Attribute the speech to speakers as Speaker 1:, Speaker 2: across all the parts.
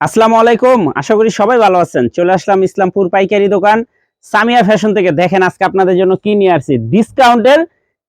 Speaker 1: আসসালামু আলাইকুম। আশা করি সবাই ভালো আছেন। চলে আসলাম ইসলামপুর পাইকারি দোকান। সামিয়া ফ্যাশন থেকে দেখেন আজকে আপনাদের জন্য কি নিয়ে আসছি। ডিসকাউন্টের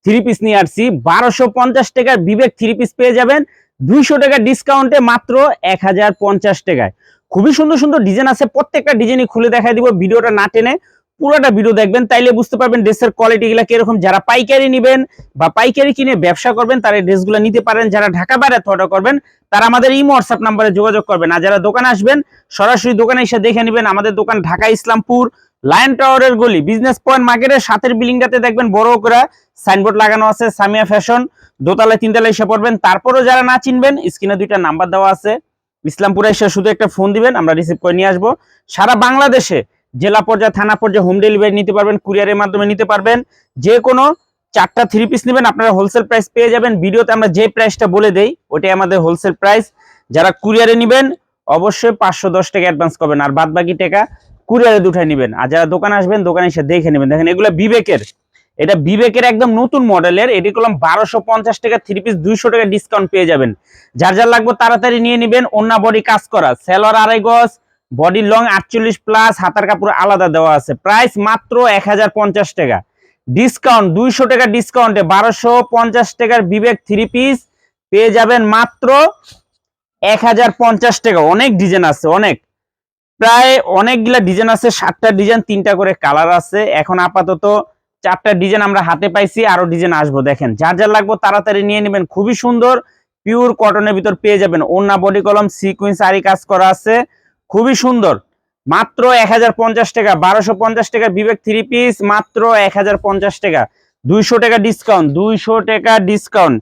Speaker 1: থ্রি পিস নিয়ে আসছি। বারোশো পঞ্চাশ টাকার বিবেক থ্রি পিস পেয়ে যাবেন। দুইশো টাকা ডিসকাউন্টে মাত্র এক হাজার পঞ্চাশ টাকায়। খুবই সুন্দর সুন্দর ডিজাইন আছে। প্রত্যেকটা ডিজাইনই খুলে দেখাই দিব। ভিডিওটা না টেনে পুরোটা ভিডিও দেখবেন, তাইলে বুঝতে পারবেন ড্রেসের কোয়ালিটি গুলা কীরকম। যারা পাইকারি নেবেন বা পাইকারি কিনে ব্যবসা করবেন, তারা এই ড্রেসগুলো নিতে পারেন। যারা ঢাকা বাইরে অর্ডার করবেন, তারা আমাদের ইমো হোয়াটসঅ্যাপ নাম্বারে যোগাযোগ করবেন। আর যারা দোকানে আসবেন, সরাসরি দোকানে এসে দেখে নেবেন, আমাদের দোকান ঢাকা ইসলামপুর লায়ন টাওয়ারের গলি বিজনেস পয়েন্ট মার্কেটের সাথের বিল্ডিংটাতে দেখবেন, বড় করে সাইনবোর্ড লাগানো আছে, সামিয়া ফ্যাশন দোতলায়, তিনতলায় এসে পড়বেন। তারপরও যারা না চিনবেন স্ক্রিনে দুইটা নাম্বার দেওয়া আছে। ইসলামপুরে এসে শুধু একটা ফোন দিবেন, আমরা রিসিভ করে নিয়ে আসব। সারা বাংলাদেশে জেলা পর্যায়ে, থানা পর্যায়ে হোম ডেলিভারি নিতে পারবেন কুরিয়ারের মাধ্যমে নিতে পারবেন। যে কোনো চারটা থ্রি পিস নেবেন, আপনারা হোলসেল প্রাইস পেয়ে যাবেন। ভিডিওতে আমরা যে প্রাইসটা বলে দেই, ওটাই আমাদের হোলসেল প্রাইস যারা কুরিয়ারে নেবেন, অবশ্যই পাঁচশো দশ টাকা অ্যাডভান্স করবেন। আর বাদ বাকি টাকা কুরিয়ারে দুটাই নেবেন। আর যারা দোকানে আসবেন, দোকানে এসে দেখে নেবেন। দেখেন, এগুলো বিবেকের। এটা বিবেকের একদম নতুন মডেলের। এটি করলাম বারোশো পঞ্চাশ টাকা থ্রি পিস দুইশো টাকা ডিসকাউন্ট পেয়ে যাবেন। যার যার লাগবে তাড়াতাড়ি নিয়ে নেবেন। অন্য বডি কাজ করা। সেলর আড়াই গজ বডি লং আটচল্লিশ প্লাস, হাতার কাপড় আলাদা দেওয়া আছে। প্রাইস মাত্র এক হাজার পঞ্চাশ টাকা। ডিসকাউন্ট, দুইশো টাকা ডিসকাউন্টে। বারোশো পঞ্চাশ টাকার বিবেক থ্রি পিস পেয়ে যাবেন মাত্র এক হাজার পঞ্চাশ টাকা। অনেক ডিজাইন আছে, অনেক। প্রায় অনেকগুলা ডিজাইন আছে, সাতটা ডিজাইন, তিনটা করে কালার আছে। এখন আপাতত চারটা ডিজাইন আমরা হাতে পাইছি, আরও ডিজাইন আসব। দেখেন, যার যার লাগবে তাড়াতাড়ি নিয়ে নেবেন। খুবই সুন্দর পিওর কটনের ভিতর পেয়ে যাবেন। ওন্না বডি কলম সিকুইন্স আরি কাজ করা আছে। খুবই সুন্দর। মাত্র এক হাজার পঞ্চাশ টাকা, বারোশো টাকা বিবেক থ্রি পিস মাত্র এক হাজার পঞ্চাশ টাকা। দুইশো টাকা ডিসকাউন্ট দুইশো টাকা ডিসকাউন্ট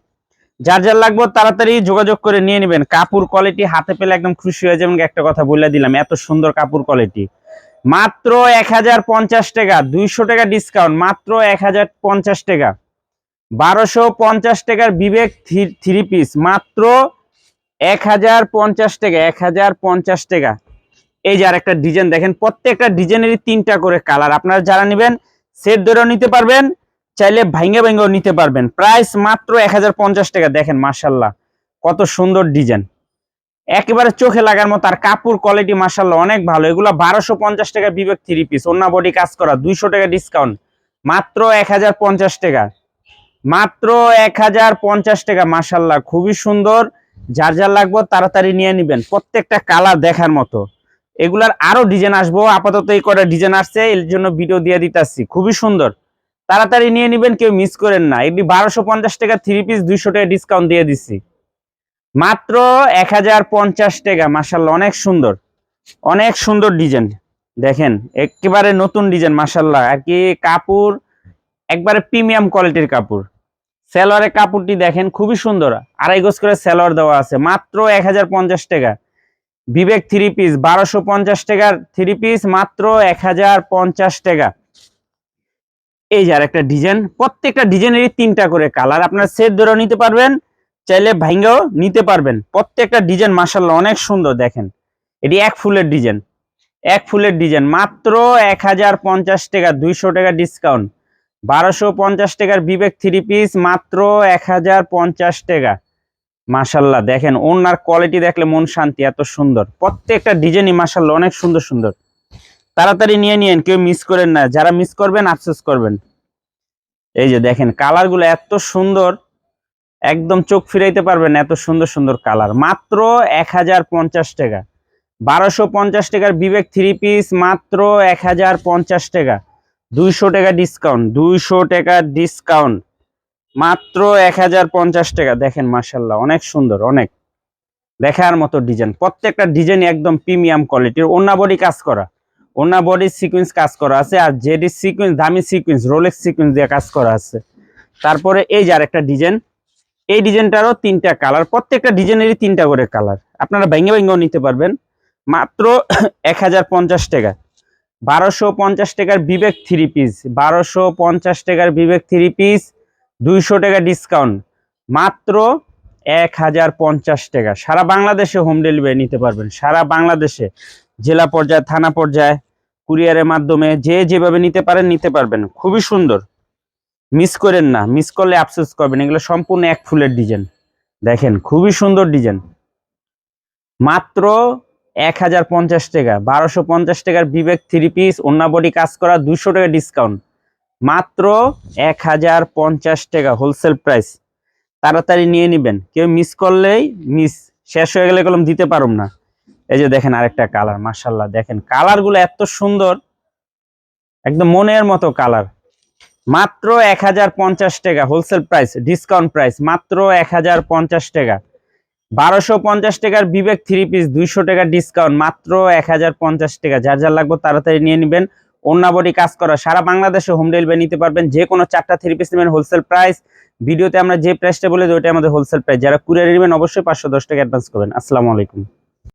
Speaker 1: যার যার লাগবে তাড়াতাড়ি যোগাযোগ করে নিয়ে নেবেন। কাপড় কোয়ালিটি হাতে পেলে একদম খুশি হয়ে যাবেন। একটা কথা বলে দিলাম, এত সুন্দর কাপড় কোয়ালিটি মাত্র এক হাজার পঞ্চাশ টাকা, দুইশো টাকা ডিসকাউন্ট মাত্র এক হাজার পঞ্চাশ টাকা। বারোশো পঞ্চাশ টাকার বিবেক থ্রি পিস মাত্র এক হাজার পঞ্চাশ টাকা, এক হাজার পঞ্চাশ টাকা। এই যে আরেকটা ডিজাইন দেখেন, প্রত্যেকটা ডিজাইনেরই তিনটা করে কালার। আপনারা যারা নেবেন সেট ধরেও নিতে পারবেন, চাইলে ভাঙ্গে ভাঙ্গেও নিতে পারবেন। প্রাইস মাত্র এক হাজার পঞ্চাশ টাকা, দেখেন মার্শাল্লাহ কত সুন্দর ডিজাইন। একেবারে চোখে লাগার মতো, আর কাপড় কোয়ালিটি মার্শাল্লাহ অনেক ভালো। এগুলো বারোশো পঞ্চাশ টাকা বিবেক থ্রি পিস অন্য বডি কাজ করা, দুইশো টাকা ডিসকাউন্ট মাত্র এক হাজার পঞ্চাশ টাকা, মাত্র এক হাজার পঞ্চাশ টাকা মার্শাল্লাহ খুবই সুন্দর। যার যার লাগবে তাড়াতাড়ি নিয়ে নিবেন, প্রত্যেকটা কালার দেখার মতো। এগুলার আরও ডিজাইন আসব। আপাতত এই কটা ডিজাইন আসছে, এর জন্য ভিডিও দিয়ে দিতেছি। খুবই সুন্দর। তাড়াতাড়ি নিয়ে নিবেন, কেউ মিস করেন না। এটি বারোশো পঞ্চাশ টাকা থ্রি পিস দুইশো টাকা ডিসকাউন্ট দিয়ে দিচ্ছি মাত্র এক হাজার পঞ্চাশ টাকা মাসাল্লাহ অনেক সুন্দর। অনেক সুন্দর ডিজাইন দেখেন, একেবারে নতুন ডিজাইন মাসাল্লাহ আর কি কাপড়, একবারে প্রিমিয়াম কোয়ালিটির কাপড়। সেলোয়ারের কাপড়টি দেখেন, খুবই সুন্দর। আড়াই গোজ করে সেলোয়ার দেওয়া আছে। মাত্র এক হাজার পঞ্চাশ টাকা। বিবেক থ্রি পিস বারোশো পঞ্চাশ টাকার থ্রি পিস মাত্র এক হাজার পঞ্চাশ টাকা। এই যে আর একটা ডিজাইন প্রত্যেকটা ডিজাইনেরই তিনটা করে কালার আপনার সেট ধরেও নিতে পারবেন, চাইলে ভাঙ্গাও নিতে পারবেন। প্রত্যেকটা ডিজাইন মাসাল্লাহ অনেক সুন্দর, দেখেন। এটি এক ফুলের ডিজাইন এক ফুলের ডিজাইন মাত্র এক হাজার পঞ্চাশ টাকা, দুইশো টাকা ডিসকাউন্ট বারোশো পঞ্চাশ টাকার বিবেক থ্রি পিস মাত্র এক হাজার পঞ্চাশ টাকা। মাসাল্লাহ দেখেন, ওনার কোয়ালিটি দেখলে মন শান্তি, এত সুন্দর। প্রত্যেকটা ডিজাইনই মাসাল্লাহ অনেক সুন্দর সুন্দর। তাড়াতাড়ি নিয়ে নিয়েন, কেউ মিস করেন না। যারা মিস করবেন, আফসোস করবেন। এই যে দেখেন কালারগুলো এত সুন্দর, একদম চোখ ফিরাইতে পারবেন এত সুন্দর সুন্দর কালার মাত্র এক হাজার পঞ্চাশ টাকা। বারোশো পঞ্চাশ টাকার বিবেক থ্রি পিস মাত্র এক হাজার পঞ্চাশ টাকা। দুইশো টাকা ডিসকাউন্ট দুইশো টাকা ডিসকাউন্ট মাত্র এক হাজার পঞ্চাশ টাকা। দেখেন মার্শাল্লাহ অনেক সুন্দর, অনেক। দেখার মতো ডিজাইন প্রত্যেকটা ডিজাইন একদম প্রিমিয়াম কোয়ালিটির অন্য বডি কাজ করা। অন্য বডির সিকুয়েন্স কাজ করা আছে, আর যেটি সিকুয়েন্স দামি সিকুয়েন্স রোলেক্স সিকুয়েন্স দিয়ে কাজ করা আছে। তারপরে এই যে আরেকটা ডিজাইন এই ডিজাইনটারও তিনটা কালার প্রত্যেকটা ডিজাইনেরই তিনটা করে কালার আপনারা ভেঙে ভেঙেও নিতে পারবেন। মাত্র এক হাজার পঞ্চাশ টাকা। বারোশো পঞ্চাশ টাকার বিবেক থ্রি পিস বারোশো পঞ্চাশ টাকার বিবেক থ্রি পিস দুইশো টাকা ডিসকাউন্ট মাত্র এক হাজার পঞ্চাশ টাকা। সারা বাংলাদেশে হোম ডেলিভারি নিতে পারবেন। সারা বাংলাদেশে, জেলা পর্যায়ে, থানা পর্যায়ে কুরিয়ারের মাধ্যমে যে যেভাবে নিতে পারেন, নিতে পারবেন। খুবই সুন্দর। মিস করেন না। মিস করলে আফসোস করবেন। এগুলো সম্পূর্ণ এক ফুলের ডিজাইন দেখেন, খুবই সুন্দর ডিজাইন মাত্র এক হাজার পঞ্চাশ টাকা। বারোশো পঞ্চাশ টাকার বিবেক থ্রি পিস অন্য বডি কাজ করা দুশো টাকা ডিসকাউন্ট মাত্র এক হাজার পঞ্চাশ টাকা হোলসেল প্রাইস তাড়াতাড়ি নিয়ে নেবেন। কেউ মিস করলেই মিস শেষ হয়ে গেলে কলম দিতে পারুম না। এই যে দেখেন আরেকটা কালার মার্শাল্লাহ দেখেন। কালারগুলো এত সুন্দর, একদম মনের মতো কালার মাত্র এক হাজার পঞ্চাশ টাকা হোলসেল প্রাইস ডিসকাউন্ট প্রাইস মাত্র এক হাজার পঞ্চাশ টাকা। বারোশো পঞ্চাশ টাকার বিবেক থ্রি পিস দুইশো টাকা ডিসকাউন্ট মাত্র এক হাজার পঞ্চাশ টাকা। যার যার লাগবে তাড়াতাড়ি নিয়ে নেবেন। অন্য বডি কাজ করা। সারা বাংলাদেশে হোম ডেলিভারি নিতে পারবেন যে কোনো চারটা থ্রি পিস নেবেন হোলসেল প্রাইস ভিডিওতে আমরা যে প্রাইসটা বলে দিই ওইটা আমাদের হোলসেল প্রাইস যারা কুরিয়ার নেবেন, অবশ্যই পাঁচশো দশ টাকা অ্যাডভান্স করবেন। আসসালামু আলাইকুম।